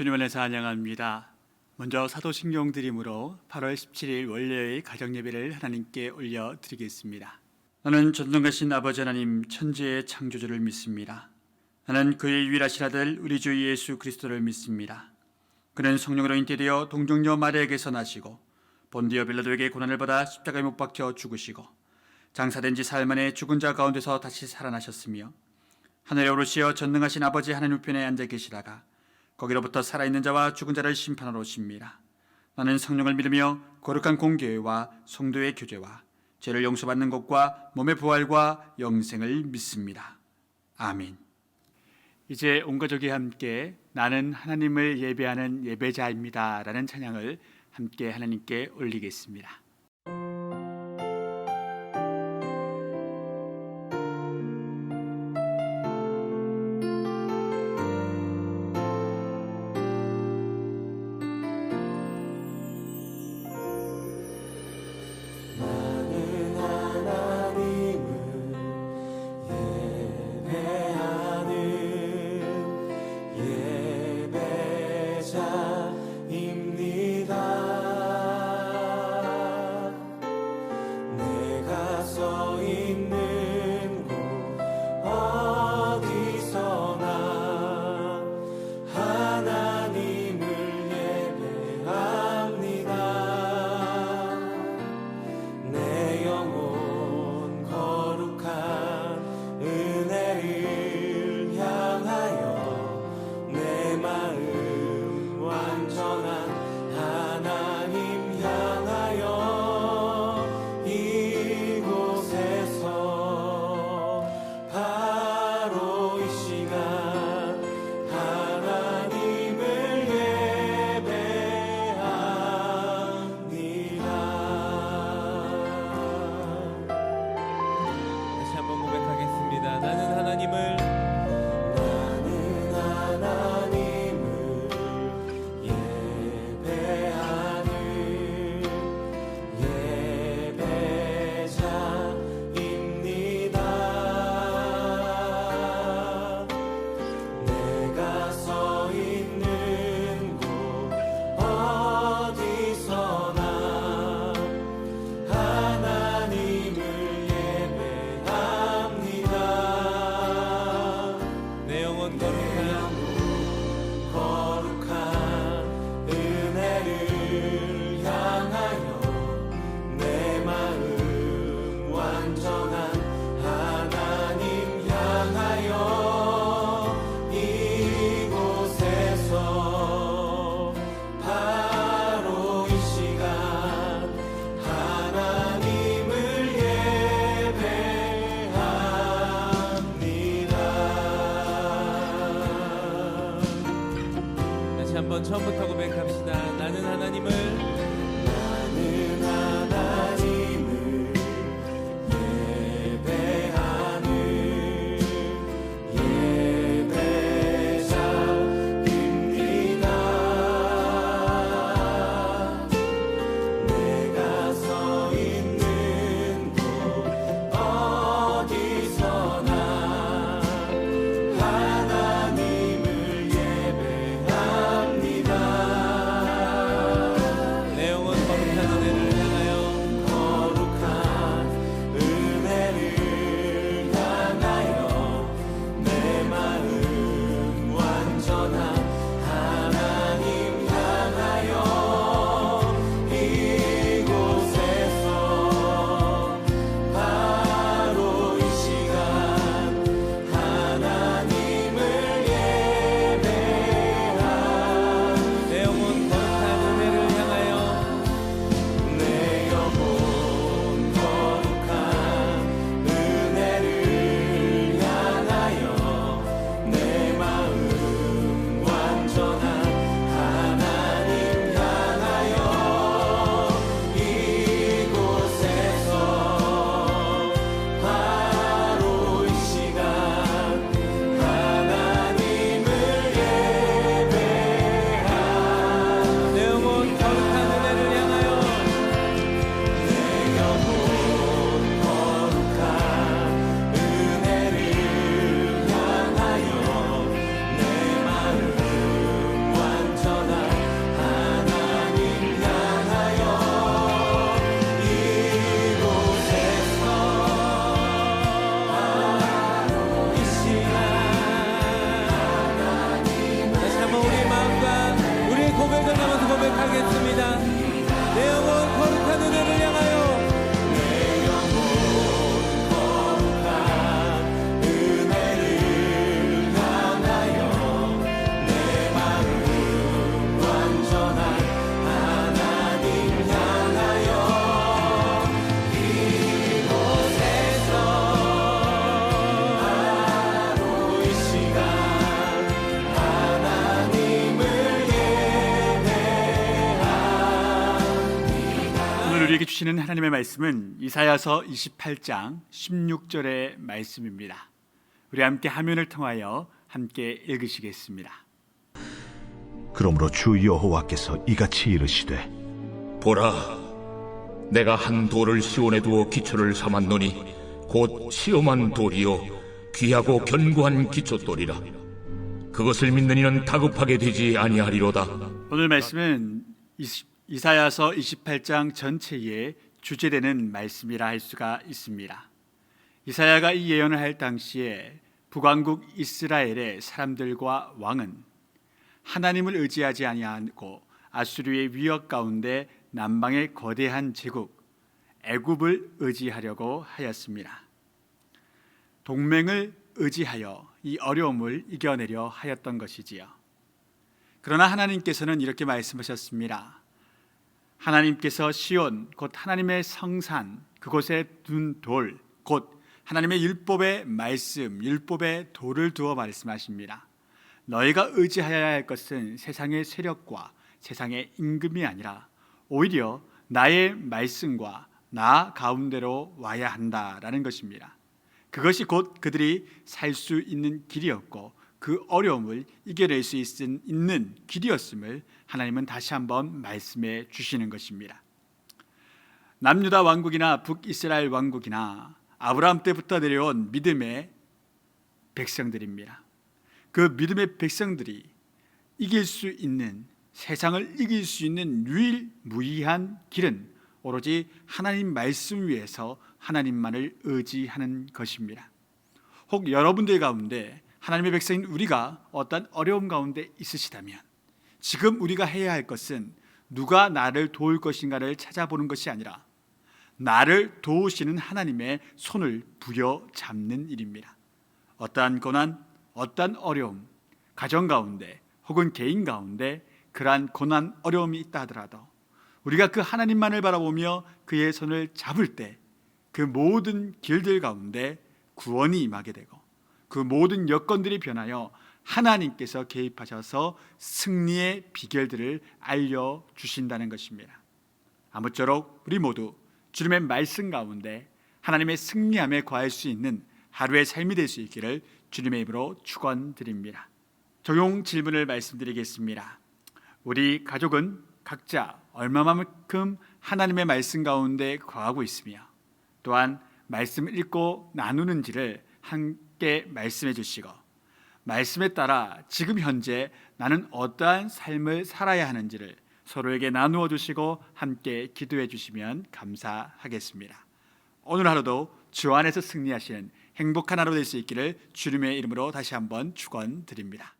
주님 안에서 안녕합니다. 먼저 사도신경 드림으로 8월 17일 월요일 가정 예배를 하나님께 올려 드리겠습니다. 나는 전능하신 아버지 하나님 천지의 창조주를 믿습니다. 나는 그의 유일하신 아들 우리 주 예수 그리스도를 믿습니다. 그는 성령으로 인태되어 동정녀 마리아에게서 나시고 본디어 빌라도에게 고난을 받아 십자가에 못 박혀 죽으시고 장사된 지 사흘 만에 죽은 자 가운데서 다시 살아나셨으며 하늘에 오르시어 전능하신 아버지 하나님 우편에 앉아 계시다가 거기로부터 살아있는 자와 죽은 자를 심판하러 오십니다. 나는 성령을 믿으며 거룩한 공교회와 성도의 교제와 죄를 용서받는 것과 몸의 부활과 영생을 믿습니다. 아멘. 이제 온 가족이 함께 나는 하나님을 예배하는 예배자입니다라는 찬양을 함께 하나님께 올리겠습니다. 주시는 하나님의 말씀은 이사야서 28장 16절의 말씀입니다. 우리 함께 화면을 통하여 함께 읽으시겠습니다. 그러므로 주 여호와께서 이같이 이르시되 보라, 내가 한 돌을 시온에 두어 기초를 삼았노니 곧 시험한 돌이요 귀하고 견고한 기초돌이라. 그것을 믿는 이는 다급하게 되지 아니하리로다. 오늘 말씀은 이사야서 28장 전체에 주제되는 말씀이라 할 수가 있습니다. 이사야가 이 예언을 할 당시에 북왕국 이스라엘의 사람들과 왕은 하나님을 의지하지 아니하고 아수르의 위협 가운데 남방의 거대한 제국 애굽을 의지하려고 하였습니다. 동맹을 의지하여 이 어려움을 이겨내려 하였던 것이지요. 그러나 하나님께서는 이렇게 말씀하셨습니다. 하나님께서 시온 곧 하나님의 성산 그곳에 둔 돌 곧 하나님의 율법의 말씀 율법의 돌을 두어 말씀하십니다. 너희가 의지하여야 할 것은 세상의 세력과 세상의 임금이 아니라 오히려 나의 말씀과 나 가운데로 와야 한다라는 것입니다. 그것이 곧 그들이 살 수 있는 길이었고 그 어려움을 이겨낼 수 있- 있는 길이었음을 하나님은 다시 한번 말씀해 주시는 것입니다. 남유다 왕국이나 북이스라엘 왕국이나 아브라함 때부터 내려온 믿음의 백성들입니다. 그 믿음의 백성들이 이길 수 있는 세상을 이길 수 있는 유일무이한 길은 오로지 하나님 말씀 위에서 하나님만을 의지하는 것입니다. 혹 여러분들 가운데 하나님의 백성인 우리가 어떤 어려움 가운데 있으시다면 지금 우리가 해야 할 것은 누가 나를 도울 것인가를 찾아보는 것이 아니라 나를 도우시는 하나님의 손을 부여잡는 일입니다. 어떠한 고난, 어떠한 어려움, 가정 가운데 혹은 개인 가운데 그러한 고난, 어려움이 있다 하더라도 우리가 그 하나님만을 바라보며 그의 손을 잡을 때 그 모든 길들 가운데 구원이 임하게 되고 그 모든 여건들이 변하여 하나님께서 개입하셔서 승리의 비결들을 알려 주신다는 것입니다. 아무쪼록 우리 모두 주님의 말씀 가운데 하나님의 승리함에 거할 수 있는 하루의 삶이 될 수 있기를 주님의 이름으로 축원드립니다. 적용 질문을 말씀드리겠습니다. 우리 가족은 각자 얼마만큼 하나님의 말씀 가운데 거하고 있으며 또한 말씀을 읽고 나누는지를 함께 말씀해 주시고 말씀에 따라 지금 현재 나는 어떠한 삶을 살아야 하는지를 서로에게 나누어 주시고 함께 기도해 주시면 감사하겠습니다. 오늘 하루도 주 안에서 승리하시는 행복한 하루 될 수 있기를 주님의 이름으로 다시 한번 축원드립니다.